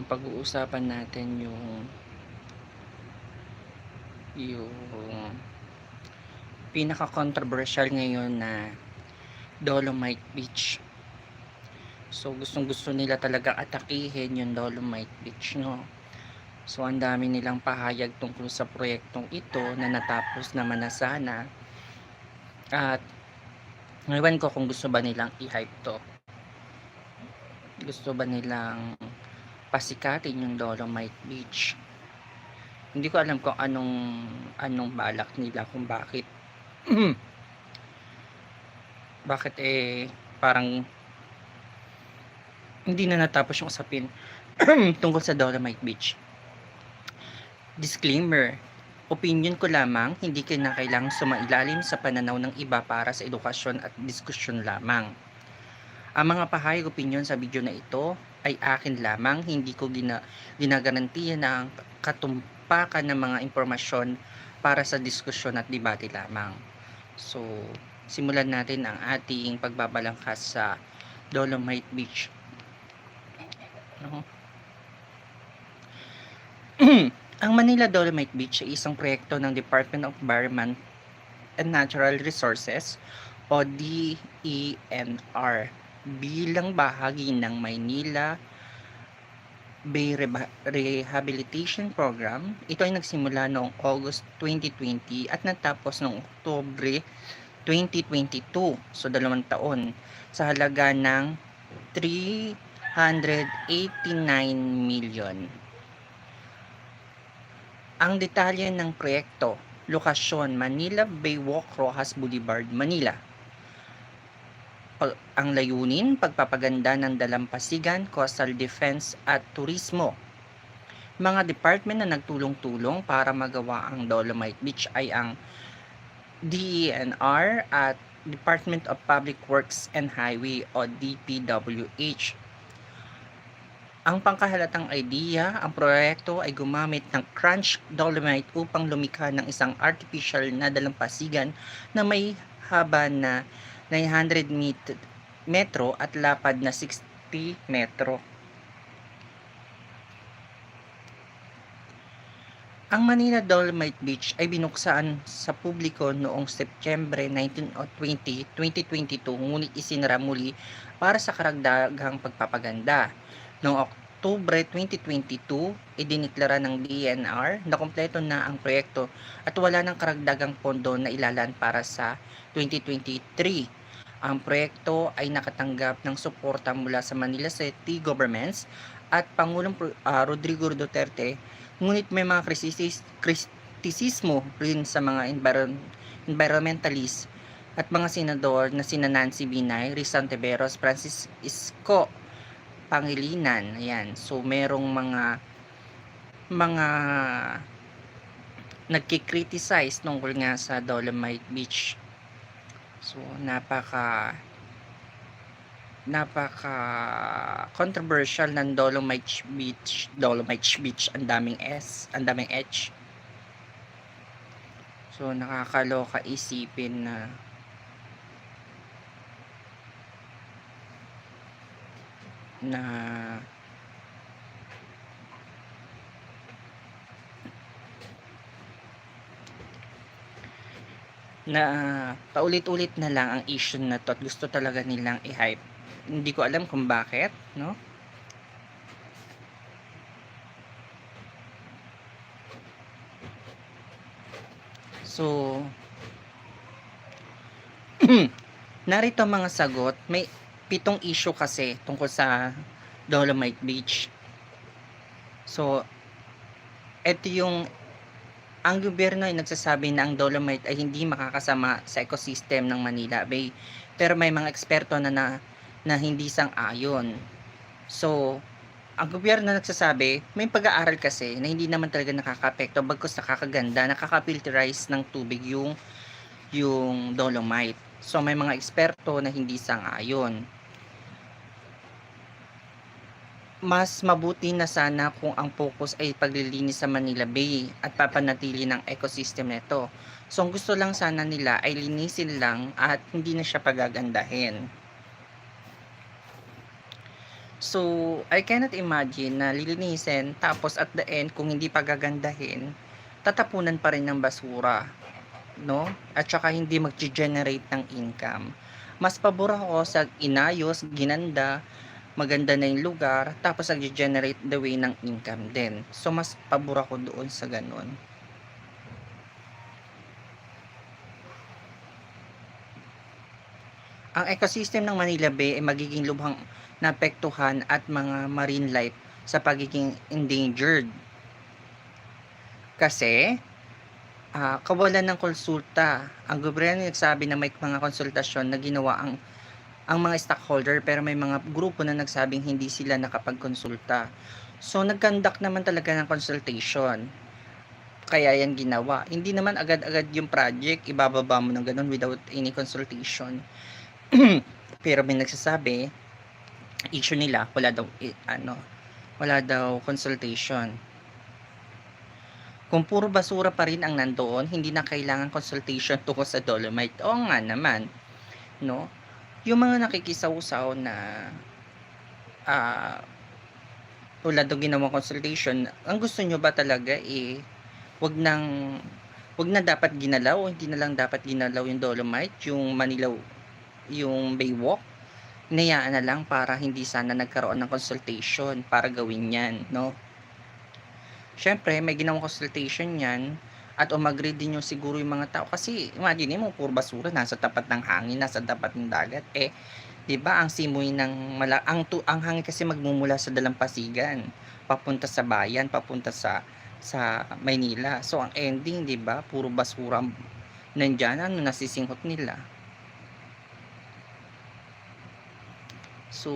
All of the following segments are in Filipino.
ang pag-uusapan natin yung yung pinaka-controversial ngayon na Dolomite Beach. So gustong gusto nila talaga atakihin yung Dolomite Beach, no? So ang dami nilang pahayag tungkol sa proyektong ito na natapos naman na sana. At ngayon ko kung gusto ba nilang i-hype to. Gusto ba nilang pasikatin yung Dolomite Beach. Hindi ko alam kung anong anong balak nila kung bakit bakit eh parang hindi na natapos yung usapin tungkol sa Dolomite Beach. Disclaimer, opinion ko lamang, hindi kinakailangang sumailalim sa pananaw ng iba para sa edukasyon at diskusyon lamang. Ang mga pahayag opinion sa video na ito ay akin lamang, hindi ko gina, ginagarantiya na ang katumpakan ng mga impormasyon para sa diskusyon at debate lamang. So, simulan natin ang ating pagbabalangkas sa Dolomite Beach. Ano? ang Manila Dolomite Beach ay isang proyekto ng Department of Environment and Natural Resources o DENR bilang bahagi ng Maynila Bay Rehabilitation Program. Ito ay nagsimula noong August 2020 at natapos noong Oktubre 2022. So, dalawang taon. Sa halaga ng 389 million. Ang detalye ng proyekto, lokasyon Manila Baywalk Rojas Boulevard, Manila ang layunin, pagpapaganda ng dalampasigan, coastal defense at turismo. Mga department na nagtulong-tulong para magawa ang Dolomite Beach ay ang DENR at Department of Public Works and Highway o DPWH. Ang pangkahalatang idea, ang proyekto ay gumamit ng crunch dolomite upang lumikha ng isang artificial na dalampasigan na may haba na 900 met- metro at lapad na 60 metro. Ang Manila Dolomite Beach ay binuksan sa publiko noong Setyembre 19 o 20, 2022 ngunit isinara muli para sa karagdagang pagpapaganda. Noong Oktubre 2022, idiniklara ng DNR na kompleto na ang proyekto at wala ng karagdagang pondo na ilalan para sa 2023. Ang proyekto ay nakatanggap ng suporta mula sa Manila City Governments at Pangulong uh, Rodrigo Duterte ngunit may mga krisis, kritisismo rin sa mga environ, environmentalist at mga senador na sina Nancy Binay, Rizal Teveros, Francis Isco Pangilinan. Ayan. So merong mga mga nagki-criticize tungkol nga sa Dolomite Beach. So napaka napaka controversial ng Dolomite Beach, Dolomite Beach, ang daming S, ang daming H. So nakakaloka isipin na na na paulit-ulit na lang ang issue na to at gusto talaga nilang i-hype hindi ko alam kung bakit, no? So, narito mga sagot. May pitong issue kasi tungkol sa Dolomite Beach. So, ito yung ang gobyerno ay nagsasabi na ang Dolomite ay hindi makakasama sa ecosystem ng Manila Bay. Pero may mga eksperto na, na na hindi sang-ayon. So, ang gobyerno nagsasabi, may pag-aaral kasi na hindi naman talaga nakaka-apekto bagkus nakakaganda, nakaka-filterize ng tubig yung yung dolomite. So, may mga eksperto na hindi sang-ayon. Mas mabuti na sana kung ang focus ay paglilinis sa Manila Bay at papanatili ng ecosystem nito. So, ang gusto lang sana nila ay linisin lang at hindi na siya pagagandahin. So, I cannot imagine na lilinisin tapos at the end kung hindi pa gagandahin, tatapunan pa rin ng basura, 'no? At saka hindi magge-generate ng income. Mas pabor ako sa inayos, ginanda, maganda na yung lugar, tapos nagge-generate the way ng income din. So, mas pabor ako doon sa gano'n. Ang ecosystem ng Manila Bay ay magiging lubhang naapektuhan at mga marine life sa pagiging endangered. Kasi, ah, kawalan ng konsulta. Ang gobyerno nagsabi na may mga konsultasyon na ginawa ang ang mga stockholder pero may mga grupo na nagsabing hindi sila nakapagkonsulta. So, nagkandak naman talaga ng consultation. Kaya yan ginawa. Hindi naman agad-agad yung project, ibababa mo ng ganun without any consultation. pero may nagsasabi, issue nila, wala daw, ano, wala daw consultation. Kung puro basura pa rin ang nandoon, hindi na kailangan consultation tungkol sa Dolomite. Oo nga naman, no? Yung mga nakikisawsaw na ah wala daw ginawang consultation, ang gusto nyo ba talaga eh, wag nang wag na dapat ginalaw, hindi na lang dapat ginalaw yung Dolomite, yung Manila, yung Baywalk, hinayaan na lang para hindi sana nagkaroon ng consultation para gawin yan, no? Siyempre, may ginawang consultation yan at umagree din yung siguro yung mga tao. Kasi imagine mo puro basura. Nasa tapat ng hangin nasa tapat ng dagat. Eh 'di ba ang simoy ng mala ang tu, ang hangin kasi magmumula sa dalampasigan. Papunta sa bayan papunta sa sa Maynila. So ang ending 'di ba puro basura nandiyan ano nasisinghot nila. So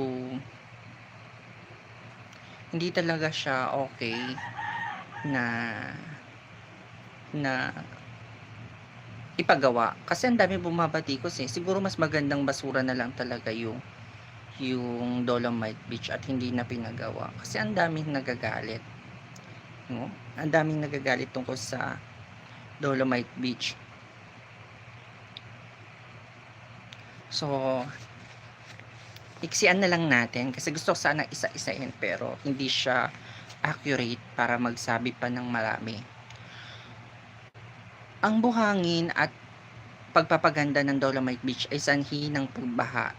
hindi talaga siya okay na na ipagawa. Kasi ang dami bumabatikos eh. Siguro mas magandang basura na lang talaga yung yung Dolomite Beach at hindi na pinagawa. Kasi ang daming nagagalit. No? ang daming nagagalit tungkol sa Dolomite Beach. So iksian na lang natin kasi gusto ko sana isa-isahin pero hindi siya accurate para magsabi pa ng marami ang buhangin at pagpapaganda ng Dolomite Beach ay sanhi ng pagbaha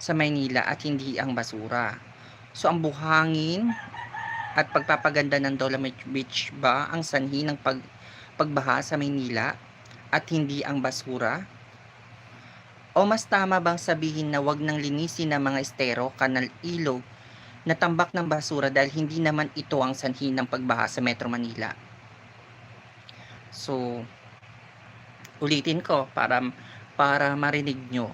sa Maynila at hindi ang basura. So ang buhangin at pagpapaganda ng Dolomite Beach ba ang sanhi ng pag, pagbaha sa Maynila at hindi ang basura? O mas tama bang sabihin na wag nang linisin ng mga estero, kanal, ilog na tambak ng basura dahil hindi naman ito ang sanhi ng pagbaha sa Metro Manila? So, ulitin ko para para marinig nyo.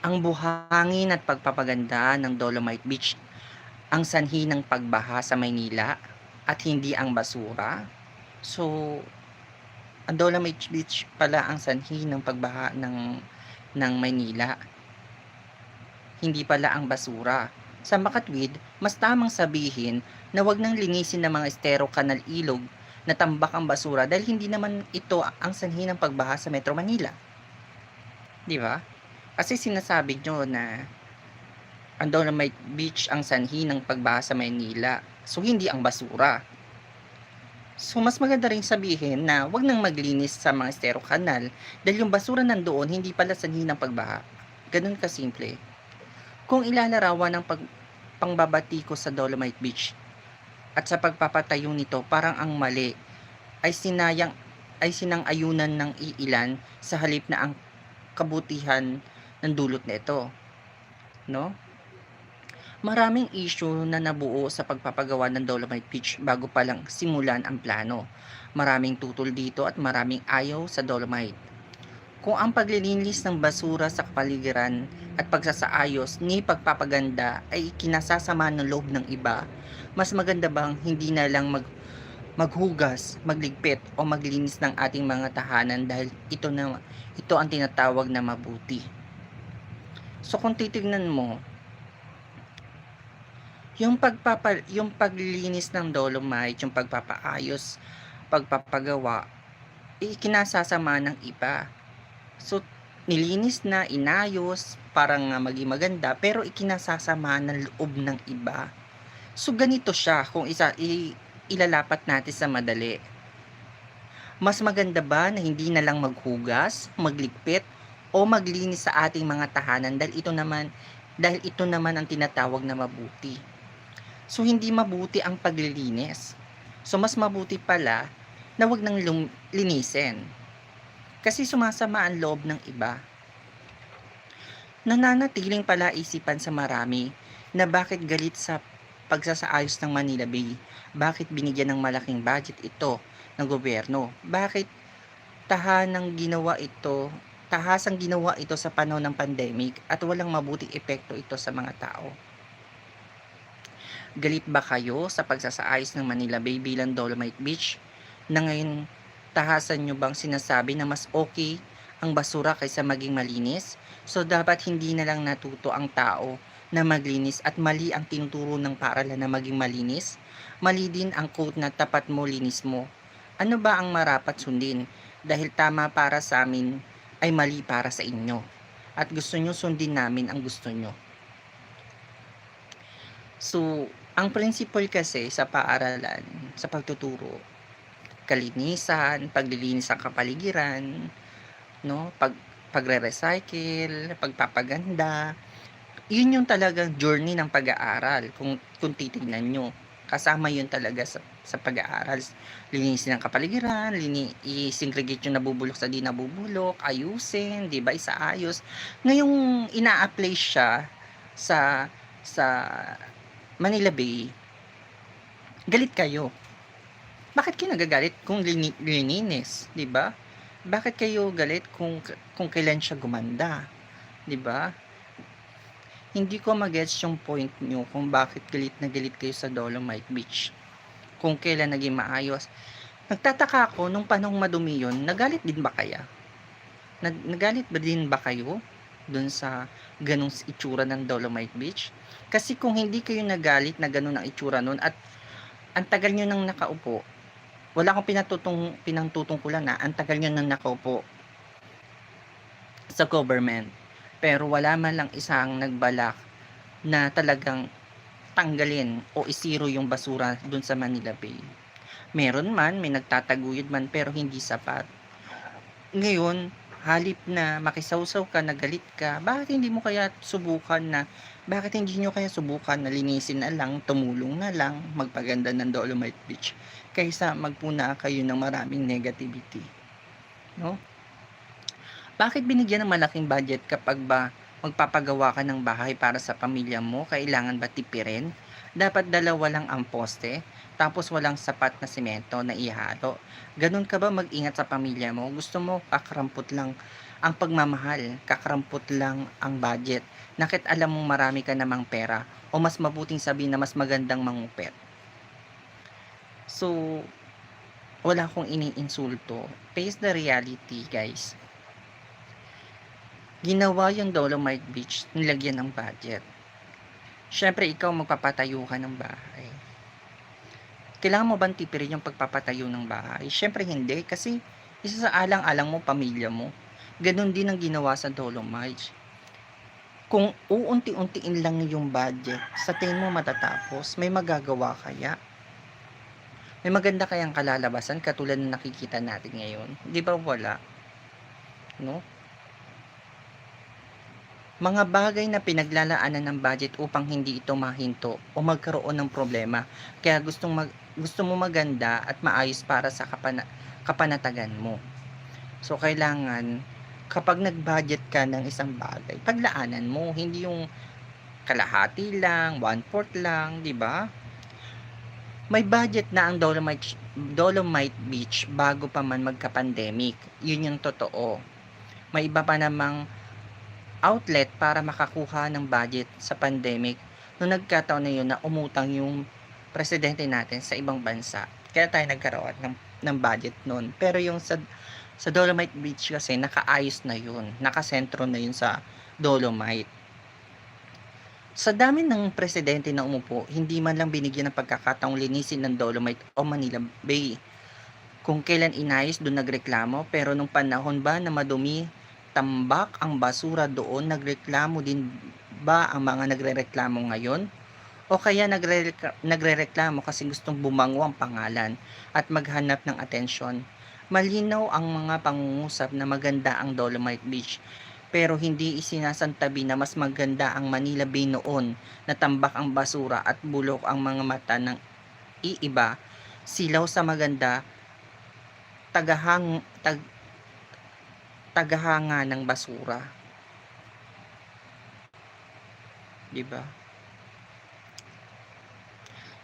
Ang buhangin at pagpapaganda ng Dolomite Beach ang sanhi ng pagbaha sa Maynila at hindi ang basura. So, ang Dolomite Beach pala ang sanhi ng pagbaha ng ng Maynila. Hindi pala ang basura. Sa Makatwid, mas tamang sabihin na wag nang linisin ng mga estero, kanal, ilog natambak ang basura dahil hindi naman ito ang sanhi ng pagbaha sa Metro Manila. Di ba? Kasi sinasabi nyo na ang Dolomite Beach ang sanhi ng pagbaha sa Manila. So, hindi ang basura. So, mas maganda rin sabihin na wag nang maglinis sa mga estero kanal dahil yung basura nandoon hindi pala sanhi ng pagbaha. Ganun kasimple. Kung ilalarawan ng pag, pangbabati ko sa Dolomite Beach at sa pagpapatayo nito parang ang mali ay sinayang ay sinang-ayunan ng iilan sa halip na ang kabutihan ng dulot nito. No? Maraming issue na nabuo sa pagpapagawa ng Dolomite Beach bago pa lang simulan ang plano. Maraming tutol dito at maraming ayaw sa Dolomite. Kung ang paglilinis ng basura sa kapaligiran at pagsasaayos ni pagpapaganda ay kinasasama ng loob ng iba, mas maganda bang hindi na lang mag maghugas, magligpit o maglinis ng ating mga tahanan dahil ito na ito ang tinatawag na mabuti. So kung titignan mo, yung pagpapa yung paglilinis ng dolomite, yung pagpapaayos, pagpapagawa, eh, kinasasama ng iba. So nilinis na, inayos, parang maging maganda, pero ikinasasama ng loob ng iba. So, ganito siya kung isa, i, ilalapat natin sa madali. Mas maganda ba na hindi na lang maghugas, magligpit, o maglinis sa ating mga tahanan dahil ito naman dahil ito naman ang tinatawag na mabuti. So hindi mabuti ang paglilinis. So mas mabuti pala na wag nang lum- linisin. Kasi sumasama ang loob ng iba. Nananatiling pala isipan sa marami na bakit galit sa pagsasaayos ng Manila Bay. Bakit binigyan ng malaking budget ito ng gobyerno? Bakit tahanang ginawa ito tahasang ginawa ito sa panahon ng pandemic at walang mabuting epekto ito sa mga tao. Galit ba kayo sa pagsasaayos ng Manila Bay bilang Dolomite Beach na ngayon tahasan nyo bang sinasabi na mas okay ang basura kaysa maging malinis? So dapat hindi na lang natuto ang tao na maglinis at mali ang tinuturo ng paaralan na maging malinis? Mali din ang quote na tapat mo linis mo. Ano ba ang marapat sundin? Dahil tama para sa amin ay mali para sa inyo. At gusto nyo sundin namin ang gusto nyo. So, ang principle kasi sa paaralan, sa pagtuturo, kalinisan, paglilinis ng kapaligiran, no? Pag pagre-recycle, pagpapaganda, yun yung talagang journey ng pag-aaral kung kung titingnan nyo. Kasama yun talaga sa, sa pag-aaral. Linisin ng kapaligiran lini i-segregate yung nabubulok sa di nabubulok ayusin di ba isaayos. Ngayong ina-apply siya sa sa Manila Bay galit kayo. Bakit kayo nagagalit kung lini, lininis di ba? Bakit kayo galit kung kung kailan siya gumanda di ba hindi ko magets yung point nyo kung bakit galit na galit kayo sa Dolomite Beach. Kung kailan naging maayos. Nagtataka ako, nung panahong madumi yun, nagalit din ba kaya? Nag nagalit ba din ba kayo dun sa ganong itsura ng Dolomite Beach? Kasi kung hindi kayo nagalit na ganun ang itsura nun at ang tagal nyo nang nakaupo, wala akong pinatutong, pinangtutungkulan na ang tagal nyo nang nakaupo sa government pero wala man lang isang nagbalak na talagang tanggalin o isiro yung basura dun sa Manila Bay. Meron man, may nagtataguyod man pero hindi sapat. Ngayon, halip na makisawsaw ka, nagalit ka, bakit hindi mo kaya subukan na, bakit hindi nyo kaya subukan na linisin na lang, tumulong na lang, magpaganda ng Dolomite Beach, kaysa magpuna kayo ng maraming negativity. No? Bakit binigyan ng malaking budget kapag ba magpapagawa ka ng bahay para sa pamilya mo? Kailangan ba tipirin? Dapat dalawa lang ang poste, tapos walang sapat na simento na ihalo. Ganun ka ba mag-ingat sa pamilya mo? Gusto mo kakarampot lang ang pagmamahal, kakarampot lang ang budget. Nakit alam mong marami ka namang pera o mas mabuting sabihin na mas magandang mangupit. So, wala akong iniinsulto. Face the reality, guys ginawa yung Dolomite Beach, nilagyan ng budget. Siyempre, ikaw magpapatayo ka ng bahay. Kailangan mo bang tipirin yung pagpapatayo ng bahay? Siyempre, hindi. Kasi, isa sa alang-alang mo, pamilya mo. Ganon din ang ginawa sa Dolomite. Kung uunti-untiin lang yung budget, sa tingin mo matatapos, may magagawa kaya? May maganda kayang kalalabasan katulad ng nakikita natin ngayon? Di ba wala? No? Mga bagay na pinaglalaanan ng budget upang hindi ito mahinto o magkaroon ng problema. Kaya gustong mag, gusto mo maganda at maayos para sa kapana, kapanatagan mo. So, kailangan, kapag nag-budget ka ng isang bagay, paglaanan mo, hindi yung kalahati lang, one-fourth lang, di ba? May budget na ang Dolomite, Dolomite Beach bago pa man magka-pandemic. Yun yung totoo. May iba pa namang outlet para makakuha ng budget sa pandemic nung nagkataon na yun na umutang yung presidente natin sa ibang bansa. Kaya tayo nagkaroon ng, ng budget noon. Pero yung sa, sa Dolomite Beach kasi nakaayos na yun. Nakasentro na yun sa Dolomite. Sa dami ng presidente na umupo, hindi man lang binigyan ng pagkakataong linisin ng Dolomite o Manila Bay. Kung kailan inayos, doon nagreklamo, pero nung panahon ba na madumi tinatambak ang basura doon, nagreklamo din ba ang mga nagrereklamo ngayon? O kaya nagre nagrereklamo kasi gustong bumango ang pangalan at maghanap ng atensyon? Malinaw ang mga pangungusap na maganda ang Dolomite Beach pero hindi isinasantabi na mas maganda ang Manila Bay noon na tambak ang basura at bulok ang mga mata ng iiba, silaw sa maganda, tagahang tag, tagahanga ng basura. 'Di ba?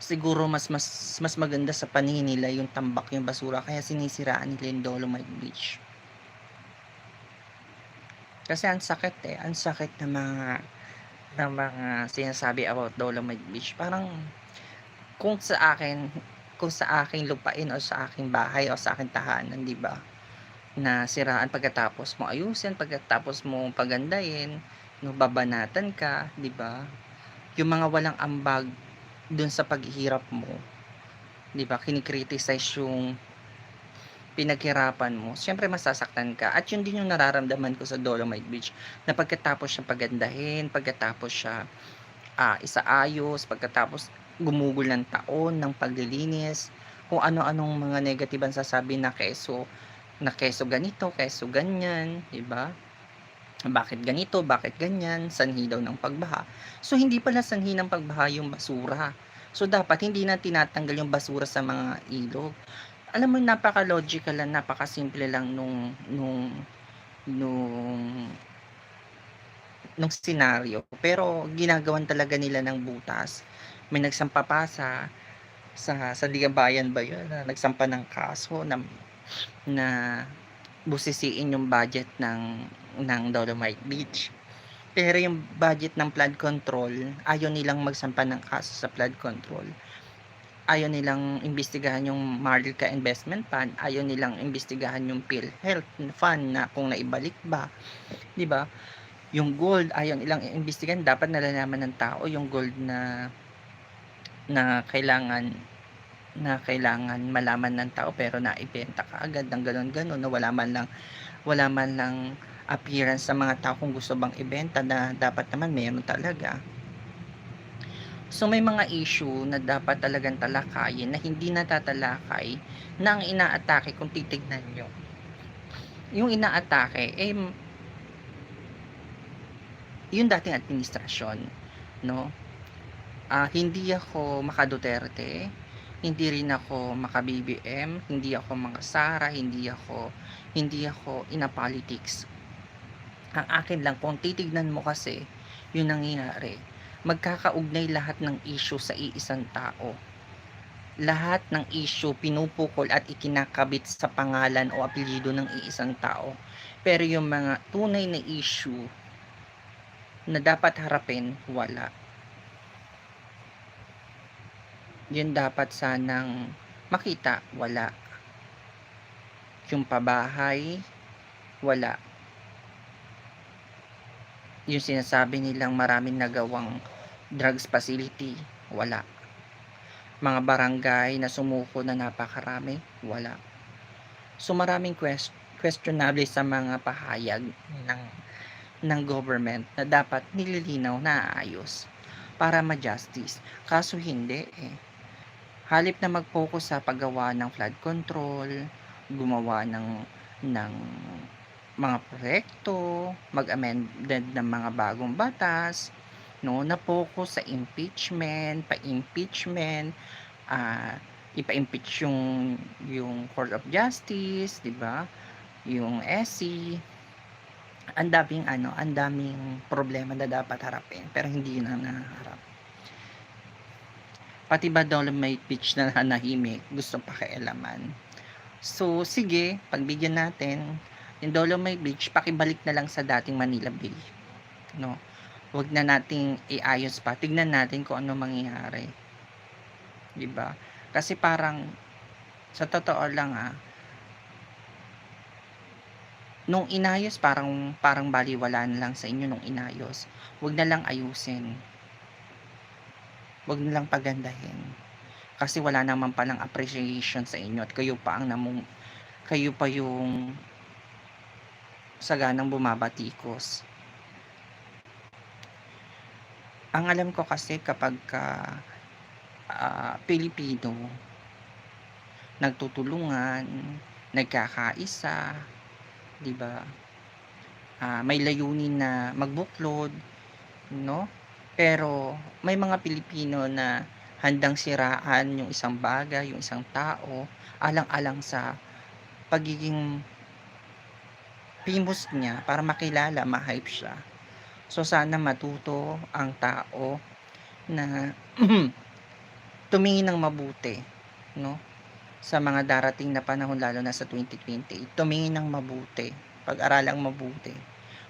Siguro mas mas mas maganda sa paningin nila yung tambak yung basura kaya sinisiraan nila yung Dolomite Beach. Kasi ang sakit eh, ang sakit ng mga ng mga sinasabi about Dolomite Beach. Parang kung sa akin, kung sa aking lupain o sa aking bahay o sa aking tahanan, 'di ba? Na siraan pagkatapos mo ayusin, pagkatapos mo pagandahin, no babanatan ka, 'di ba? Yung mga walang ambag dun sa paghihirap mo, 'di ba? Kini-criticize yung pinaghirapan mo, siyempre masasaktan ka. At yun din yung nararamdaman ko sa Dolomite Beach na pagkatapos siya pagandahin, pagkatapos siya ah, isaayos, pagkatapos gumugol ng taon ng paglilinis, kung ano-anong mga negative ang sasabi na keso, na keso ganito, keso ganyan, 'di ba? Bakit ganito, bakit ganyan, sanhi daw ng pagbaha. So hindi pala sanhi ng pagbaha yung basura. So dapat hindi na tinatanggal yung basura sa mga ilog. Alam mo napaka-logical lang, napakasimple lang nung nung nung nung senaryo. Pero ginagawan talaga nila ng butas. May nagsampa pa sa sa sa Ligabayan ba yun na nagsampa ng kaso na na busisiin yung budget ng ng Dolomite Beach. Pero yung budget ng flood control, ayaw nilang magsampa ng kaso sa flood control. Ayaw nilang imbestigahan yung Marilca Investment Fund, ayaw nilang imbestigahan yung PhilHealth Fund na kung naibalik ba. 'Di ba? Yung gold, ayaw nilang imbestigahan, dapat nalalaman ng tao yung gold na na kailangan na kailangan malaman ng tao pero naibenta kaagad ng gano'n-gano'n na wala man lang wala man lang appearance sa mga tao kung gusto bang ibenta na dapat naman meron talaga. So may mga issue na dapat talagang talakayin na hindi natatalakay na ang inaatake kung titignan nyo. Yung inaatake, eh, yung dating administrasyon, no? Ah, hindi ako maka-Duterte, hindi rin ako maka-BBM, hindi ako mga Sara, hindi ako hindi ako ina politics. Ang akin lang kung titignan mo kasi yung nangyayari, magkakaugnay lahat ng issue sa iisang tao. Lahat ng issue pinupukol at ikinakabit sa pangalan o apelyido ng iisang tao. Pero yung mga tunay na issue na dapat harapin, wala. Yun dapat sanang makita, wala. Yung pabahay, wala. Yung sinasabi nilang maraming nagawang drugs facility, wala. Mga barangay na sumuko na napakarami, wala. So maraming quest questionable sa mga pahayag ng ng government na dapat nililinaw na ayos para ma-justice. Kaso hindi eh. Halip na mag-focus sa paggawa ng flood control, gumawa ng ng mga proyekto, mag-amended ng mga bagong batas, no, na focus sa impeachment, pa-impeachment, ah, ipa-impeach yung yung Court of Justice, 'di ba? Yung SC, ang daming ano, ang daming problema na dapat harapin pero hindi na naharap. Pati ba Dolomite Beach na nahimik, gusto pakialaman. So, sige, pagbigyan natin, yung Dolomite Beach, pakibalik na lang sa dating Manila Bay. No? Huwag na nating iayos pa. Tignan natin kung ano mangyayari. 'Di ba? Kasi parang sa totoo lang ah, nung inayos parang parang baliwala na lang sa inyo nung inayos. Huwag na lang ayusin. Huwag na lang pagandahin. Kasi wala naman palang appreciation sa inyo at kayo pa ang namung kayo pa yung saganang bumabatikos. Ang alam ko kasi kapagka, ah, Pilipino nagtutulungan, nagkakaisa, 'di ba? Ah, may layunin na magbuklod, 'no? Pero may mga Pilipino na handang siraan yung isang bagay, yung isang tao, alang-alang sa pagiging famous niya para makilala, ma-hype siya. So, sana matuto ang tao na tumingin ng mabuti, no? Sa mga darating na panahon lalo na sa 2028, tumingin ng mabuti, pag-aralang mabuti.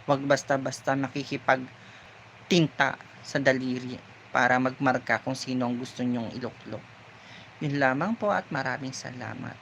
'Wag basta-basta makikipagtinta sa daliri para magmarka kung sino ang gusto niyong iluklok. Yun lamang po at maraming salamat.